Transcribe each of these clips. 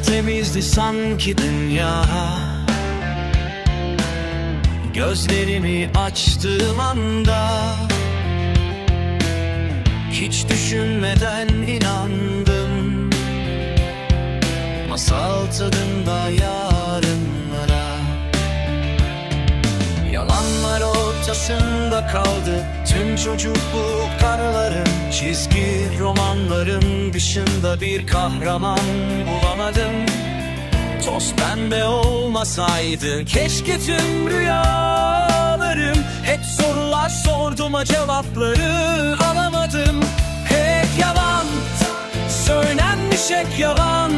Tertemizdi sanki dünya. Gözlerimi açtığım anda Hiç düşünmeden inandım. Masal tadında yarınlara ortasında kaldı Tüm çocukluk anılarım Çizgi romanların dışında bir kahraman bulamadım. Toz pembe olmasaydı Keşke tüm rüyalarım. Hep sorular sordum ama cevapları alamadım. Hep yalan Söylenmiş hep yalan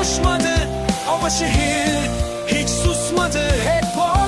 konuşmadı. Ama şehir hiç susmadı. Hep ağladı,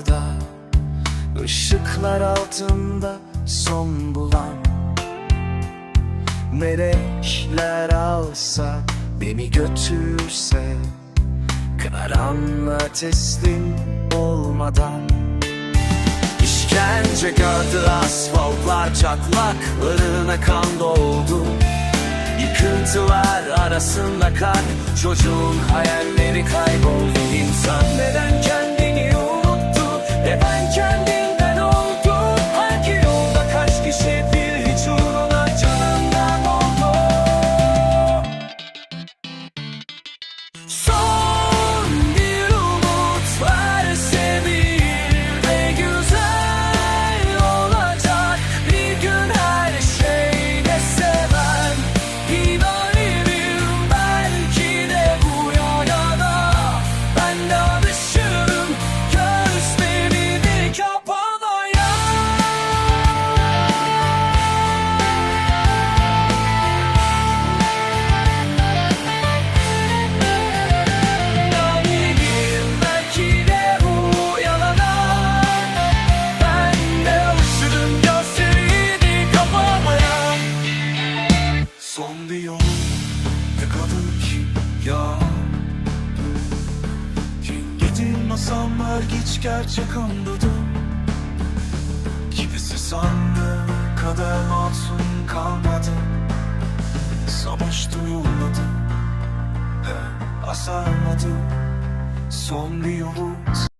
uzaklarda ışıklar altında son bulan Melekler alsa beni götürse Karanlığa teslim olmadan. İşkence gördü asfaltlar çatlaklarına kan doldu. Yıkıntılar arasında kar Çocuğun hayalleri kayboldu. İnsan neden kendini Yol ne kadar ki ya. Masamlar geç gerçek anladım. Kimisi sandığı kadar masum kalmadı. Savaş duyulmadı Asarmadı. Son bir yolu